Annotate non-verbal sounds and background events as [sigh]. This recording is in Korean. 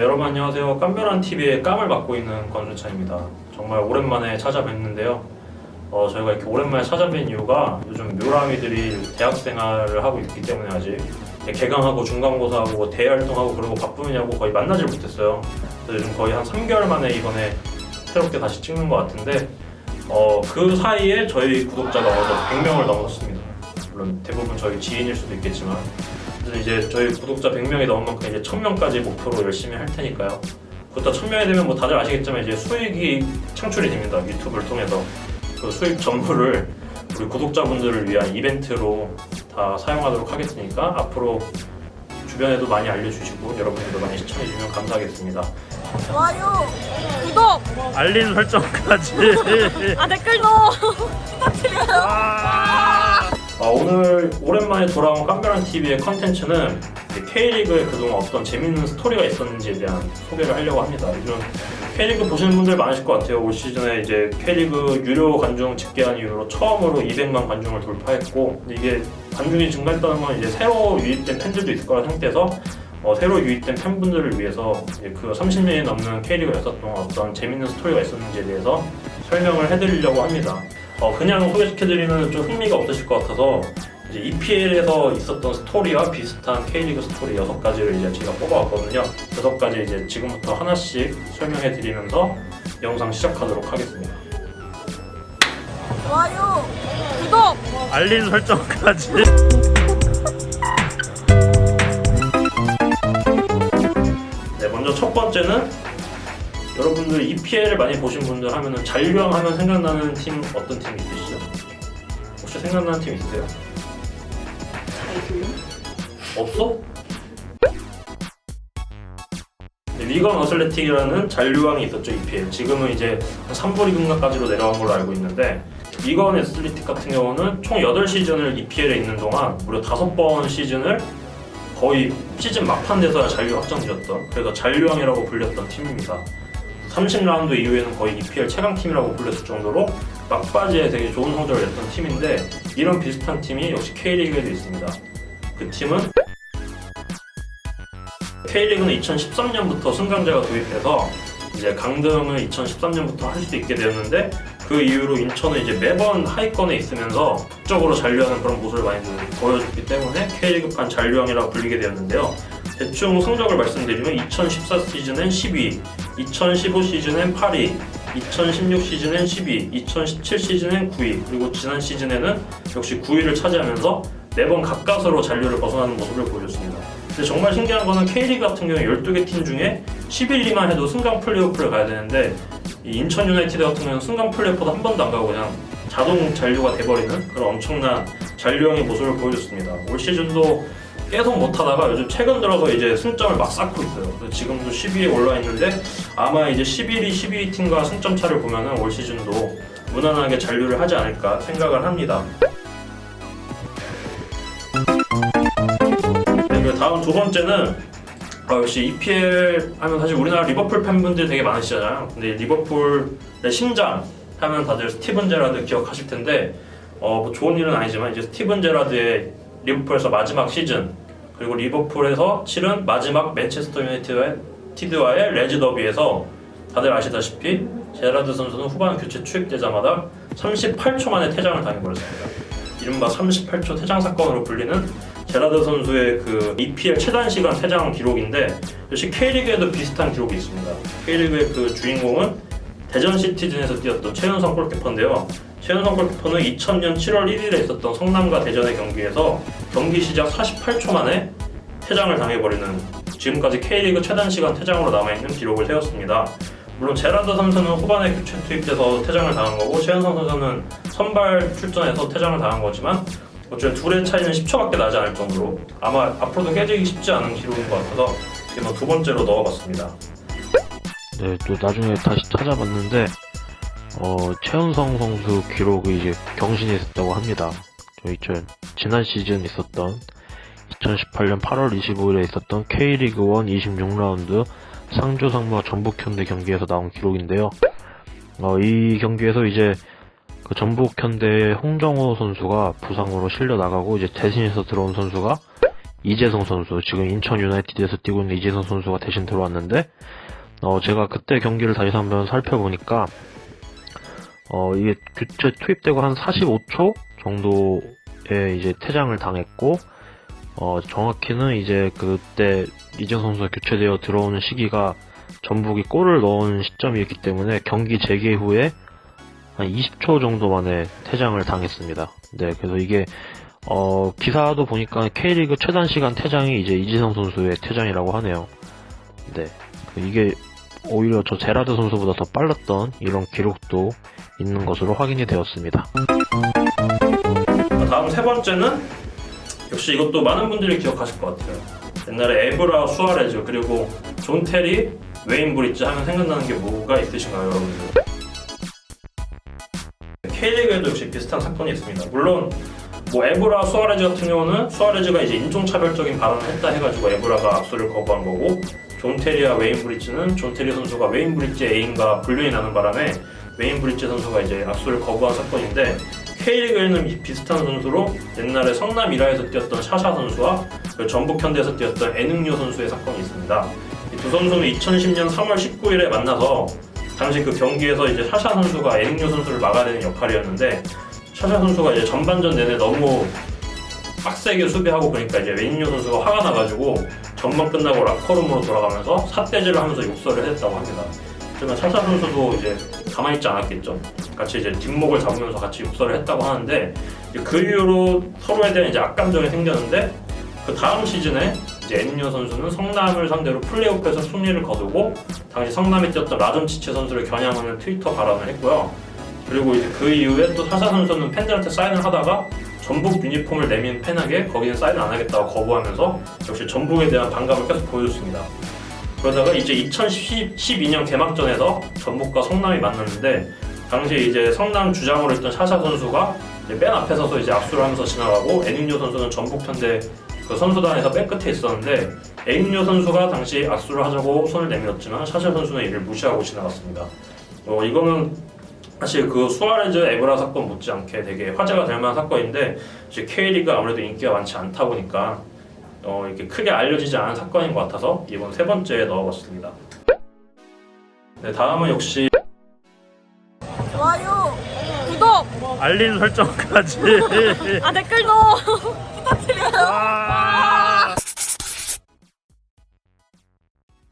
네, 여러분 안녕하세요. 깜별한 TV의 깜을 맡고 있는 권준찬입니다. 정말 오랜만에 찾아뵙는데요. 어, 저희가 이렇게 오랜만에 찾아뵌 이유가 요즘 묘람이들이 대학 생활을 하고 있기 때문에 아직 개강하고 중간고사하고 대활동하고 그러고 바쁘냐고 거의 만나질 못했어요. 그래서 요즘 거의 한 3개월 만에 이번에 새롭게 다시 찍는 것 같은데 어, 그 사이에 저희 구독자가 어제 100명을 넘었습니다. 물론 대부분 저희 지인일 수도 있겠지만 그래서 이제 저희 구독자 100명이 넘은 만큼 이제 1000명까지 목표로 열심히 할 테니까요. 그것도 1000명이 되면 뭐 다들 아시겠지만 이제 수익이 창출이 됩니다. 유튜브를 통해서 그 수익 전부를 우리 구독자분들을 위한 이벤트로 다 사용하도록 하겠으니까 앞으로 주변에도 많이 알려주시고 여러분들도 많이 시청해주시면 감사하겠습니다. 좋아요, 구독, 알림 설정까지. [laughs] 아 댓글도 [laughs] 부탁드려요. 아, 오늘 오랜만에 돌아온 깜별한 TV의 컨텐츠는 K리그에 그동안 어떤 재밌는 스토리가 있었는지에 대한 소개를 하려고 합니다. 요즘 K리그 보시는 분들 많으실 것 같아요. 올 시즌에 이제 K리그 유료 관중 집계한 이후로 처음으로 200만 관중을 돌파했고 이게 관중이 증가했다는 건 이제 새로 유입된 팬들도 있을 거라 생각해서 어, 새로 유입된 팬분들을 위해서 그 30년이 넘는 K리그 역사 동안 어떤 재밌는 스토리가 있었는지에 대해서 설명을 해드리려고 합니다. 어, 그냥 소개시켜드리면 좀 흥미가 없으실 것 같아서 이제 EPL에서 있었던 스토리와 비슷한 K리그 스토리 6가지를 이제 제가 뽑아왔거든요. 6가지 이제 지금부터 하나씩 설명해드리면서 영상 시작하도록 하겠습니다. 좋아요, 구독, 알림 설정까지. 네, 먼저 첫 번째는 여러분들 EPL을 많이 보신 분들 하면은 잔류왕 하면 생각나는 팀 어떤 팀 있으시죠? 혹시 생각나는 팀 있으세요? 없어? 네, 리건 어슬레틱이라는 잔류왕이 있었죠 EPL. 지금은 이제 3부 리그까지로 내려간 걸로 알고 있는데 리건 어슬레틱 같은 경우는 총 8시즌을 EPL에 있는 동안 무려 5번 시즌을 거의 시즌 막판 돼서야 잔류 확정되었던 그래서 잔류왕이라고 불렸던 팀입니다. 30라운드 이후에는 거의 EPL 최강팀이라고 불렸을 정도로 막바지에 되게 좋은 성적을 냈던 팀인데 이런 비슷한 팀이 역시 K리그에도 있습니다. 그 팀은 K리그는 2013년부터 승강제가 도입돼서 이제 강등을 2013년부터 할 수 있게 되었는데 그 이후로 인천은 이제 매번 하위권에 있으면서 극적으로 잔류하는 그런 모습을 많이 보여줬기 때문에 K리그판 잔류왕이라고 불리게 되었는데요. 대충 성적을 말씀드리면 2014 시즌엔 12위, 2015 시즌엔 8위, 2016 시즌엔 10위, 2017 시즌엔 9위, 그리고 지난 시즌에는 역시 9위를 차지하면서 매번 가까스로 잔류를 벗어나는 모습을 보여줬습니다. 근데 정말 신기한 거는 K리그 같은 경우에 12개 팀 중에 11위만 해도 승강 플레이오프를 가야 되는데 이 인천 유나이티드 같은 경우는 승강 플레이오프도 한 번도 안 가고 그냥 자동 잔류가 돼버리는 그런 엄청난 잔류형의 모습을 보여줬습니다. 올 시즌도 계속 못하다가 요즘 최근 들어서 이제 승점을 막 쌓고 있어요. 지금도 10위에 올라 있는데 아마 이제 11위, 12위 팀과 승점 차를 보면은 올 시즌도 무난하게 잔류를 하지 않을까 생각을 합니다. 네, 그리고 다음 두 번째는 어, 역시 EPL 하면 사실 우리나라 리버풀 팬분들 되게 많으시잖아요. 근데 리버풀의 심장 하면 다들 스티븐 제라드 기억하실 텐데 어, 뭐 좋은 일은 아니지만 이제 스티븐 제라드의 리버풀에서 마지막 시즌 그리고 리버풀에서 치른 마지막 맨체스터 유나이티드와의 티드와의 레즈 더비에서 다들 아시다시피 제라드 선수는 후반 교체 투입되자마자 38초 만에 퇴장을 당해버렸습니다. 이른바 38초 퇴장 사건으로 불리는 제라드 선수의 그 EPL 최단 시간 퇴장 기록인데 역시 K리그에도 비슷한 기록이 있습니다. K리그의 그 주인공은 대전 시티즌에서 뛰었던 최윤성 골키퍼인데요. 최윤성 골키퍼는 2000년 7월 1일에 있었던 성남과 대전의 경기에서 경기 시작 48초 만에 퇴장을 당해버리는 지금까지 K리그 최단 시간 퇴장으로 남아있는 기록을 세웠습니다. 물론 제라드 선수는 후반에 교체 투입돼서 퇴장을 당한 거고 최현성 선수는 선발 출전해서 퇴장을 당한 거지만 어쨌든 둘의 차이는 10초밖에 나지 않을 정도로 아마 앞으로도 깨지기 쉽지 않은 기록인 것 같아서 이번 두 번째로 넣어봤습니다. 네, 또 나중에 다시 찾아봤는데, 어, 최은성 선수 기록이 이제 경신이 됐다고 합니다. 저희 저 지난 시즌 있었던 2018년 8월 25일에 있었던 K리그 1 26라운드 상주 상무와 전북현대 경기에서 나온 기록인데요. 어, 이 경기에서 이제 그 전북현대의 홍정호 선수가 부상으로 실려 나가고 이제 대신해서 들어온 선수가 이재성 선수, 지금 인천 유나이티드에서 뛰고 있는 이재성 선수가 대신 들어왔는데, 어, 제가 그때 경기를 다시 한번 살펴보니까, 어, 이게 교체 투입되고 한 45초 정도에 이제 퇴장을 당했고, 어, 정확히는 이제 그때 이재성 선수가 교체되어 들어오는 시기가 전북이 골을 넣은 시점이었기 때문에 경기 재개 후에 한 20초 정도 만에 퇴장을 당했습니다. 네, 그래서 이게 어, 기사도 보니까 K리그 최단 시간 퇴장이 이제 이지성 선수의 퇴장이라고 하네요. 네. 이게 오히려 저 제라드 선수보다 더 빨랐던 이런 기록도 있는 것으로 확인이 되었습니다. 다음 세 번째는 역시 이것도 많은 분들이 기억하실 것 같아요. 옛날에 에브라 수아레즈 그리고 존 테리, 웨인 브리지 하면 생각나는 게 뭐가 있으신가요, 여러분들? K리그에도 역시 비슷한 사건이 있습니다. 물론 뭐 에브라 수아레즈 같은 경우는 수아레즈가 이제 인종차별적인 발언을 했다 해가지고 에브라가 압수를 거부한 거고 존 테리와 웨인 브리지는 존 테리 선수가 웨인 브리지의 애인과 불륜이 나는 바람에 웨인 브리지 선수가 이제 압수를 거부한 사건인데 K리그에는 이 비슷한 선수로 옛날에 성남 이라에서 뛰었던 샤샤 선수와 그 전북 현대에서 뛰었던 에능요 선수의 사건이 있습니다. 이두 선수는 2010년 3월 19일에 만나서 당시 그 경기에서 이제 샤샤 선수가 에능요 선수를 막아야 되는 역할이었는데 샤샤 선수가 이제 전반전 내내 너무 빡세게 수비하고 그러니까 이제 웨인요 선수가 화가 나가지고 전반 끝나고 라커룸으로 돌아가면서 삿대질을 하면서 욕설을 했다고 합니다. 그러면 샤샤 선수도 이제 가만히 있지 않았겠죠. 같이 이제 뒷목을 잡으면서 같이 욕설을 했다고 하는데 그 이후로 서로에 대한 이제 악감정이 생겼는데 그 다음 시즌에 이제 에닝요 선수는 성남을 상대로 플레이오프에서 승리를 거두고 당시 성남에 뛰었던 라존치체 선수를 겨냥하는 트위터 발언을 했고요. 그리고 이제 그 이후에 또 사사 선수는 팬들한테 사인을 하다가 전북 유니폼을 내민 팬에게 거기는 사인을 안 하겠다고 거부하면서 역시 전북에 대한 반감을 계속 보여줬습니다. 그러다가 이제 2012년 개막전에서 전북과 성남이 만났는데 당시에 이제 성남 주장으로 했던 샤샤 선수가 이제 맨 앞에 서서 이제 압수를 하면서 지나가고 에닝요 선수는 전북 현대 그 선수단에서 맨 끝에 있었는데 에닝요 선수가 당시 압수를 하자고 손을 내밀었지만 샤샤 선수는 이를 무시하고 지나갔습니다. 어, 이거는 사실 그 수아레즈 에브라 사건 못지않게 되게 화제가 될 만한 사건인데 이제 K리가 아무래도 인기가 많지 않다 보니까 어, 이렇게 크게 알려지지 않은 사건인 것 같아서 이번 세 번째에 넣어봤습니다. 네, 다음은 역시 좋아요, 구독, 알림 설정까지. 아 댓글도 [laughs] 부탁드려요. 아~